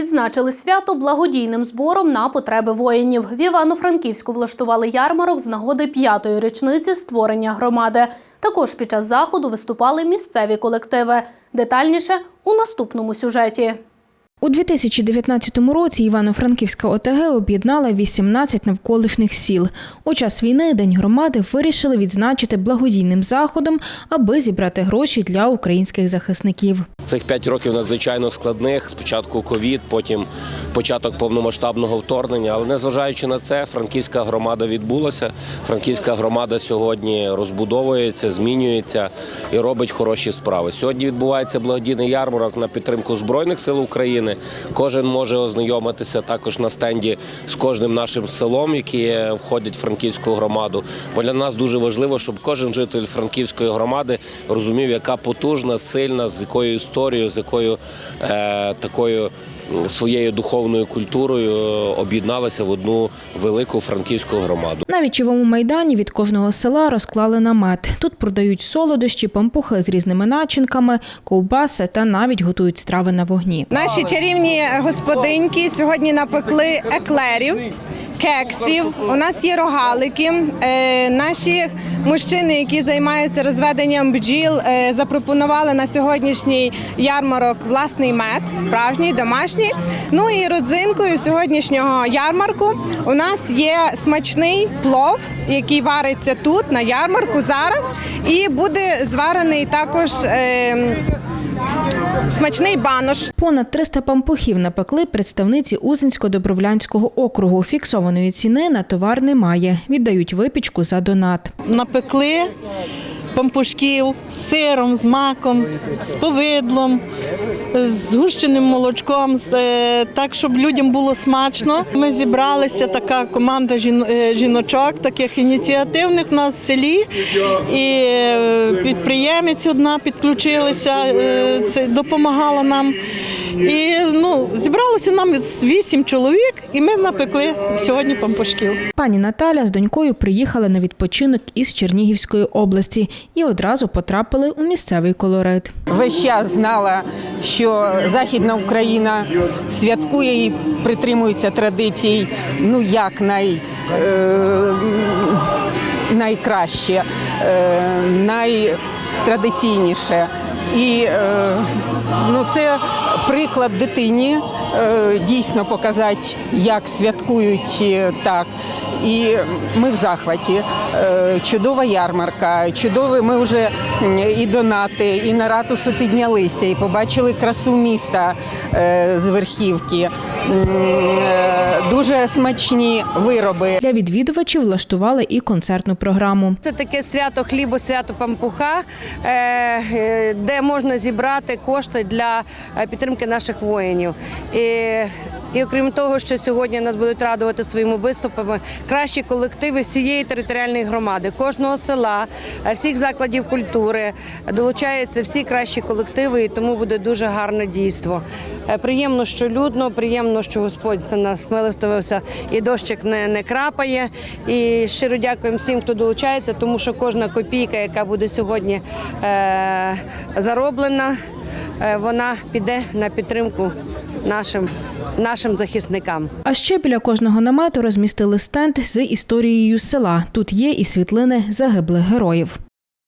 Відзначили свято благодійним збором на потреби воїнів. В Івано-Франківську влаштували ярмарок з нагоди п'ятої річниці створення громади. Також під час заходу виступали місцеві колективи. Детальніше у наступному сюжеті. У 2019 році Івано-Франківська ОТГ об'єднала 18 навколишніх сіл. У час війни День громади вирішили відзначити благодійним заходом, аби зібрати гроші для українських захисників. Цих п'ять років надзвичайно складних. Спочатку ковід, потім початок повномасштабного вторгнення. Але незважаючи на це, франківська громада відбулася. Франківська громада сьогодні розбудовується, змінюється і робить хороші справи. Сьогодні відбувається благодійний ярмарок на підтримку збройних сил України. Кожен може ознайомитися також на стенді з кожним нашим селом, які входять в франківську громаду. Бо для нас дуже важливо, щоб кожен житель франківської громади розумів, яка потужна, сильна, з якою історією, з якою е, такою своєю духовною культурою е, об'єдналися в одну велику франківську громаду. На вічовому майдані від кожного села розклали намет. Тут продають солодощі, пампухи з різними начинками, ковбаси та навіть готують страви на вогні. Наші чарівні господинки сьогодні напекли еклерів, кексів. У нас є рогалики. Е, наші мужчини, які займаються розведенням бджіл, е, запропонували на сьогоднішній ярмарок власний мед, справжній, домашній. Ну і родзинкою сьогоднішнього ярмарку у нас є смачний плов, який вариться тут на ярмарку зараз, і буде зварений також. Смачний банош. Понад 300 пампухів напекли представниці Узинсько-Добровлянського округу. Фіксованої ціни на товар немає. Віддають випічку за донат. напекли пампушків з сиром, з маком, з повидлом, з гущеним молочком, е, так, щоб людям було смачно. Ми зібралися, така команда е, жіночок, таких ініціативних у нас в селі. І е, підприємець одна підключилася, це допомагала нам. І ну, зібралося нам вісім чоловік, і ми напекли сьогодні пампушків. Пані Наталя з донькою приїхали на відпочинок із Чернігівської області і одразу потрапили у місцевий колорит. весь час знала, що Західна Україна святкує і притримується традицій, ну як най, е, найкраще, е, найтрадиційніше. І е, ну, це приклад дитині е, дійсно показати, як святкують е, так. І ми в захваті. Е, Чудова ярмарка, чудові. Ми вже і донати, і на ратушу піднялися, і побачили красу міста з верхівки. Дуже смачні вироби. Для відвідувачів влаштували і концертну програму. Це таке свято хлібу, свято пампуха, де можна зібрати кошти для е, підтримки наших воїнів. І, і окрім того, що сьогодні нас будуть радувати своїми виступами кращі колективи всієї територіальної громади, кожного села, е, всіх закладів культури долучаються всі кращі колективи, і тому буде дуже гарне дійство. Е, Приємно, що людно, приємно, що Господь на нас милостивився і дощик не, не крапає. І щиро дякуємо всім, хто долучається, тому що кожна копійка, яка буде сьогодні е, зароблена, вона піде на підтримку нашим, нашим захисникам. А ще біля кожного намету розмістили стенд з історією села. Тут є і світлини загиблих героїв.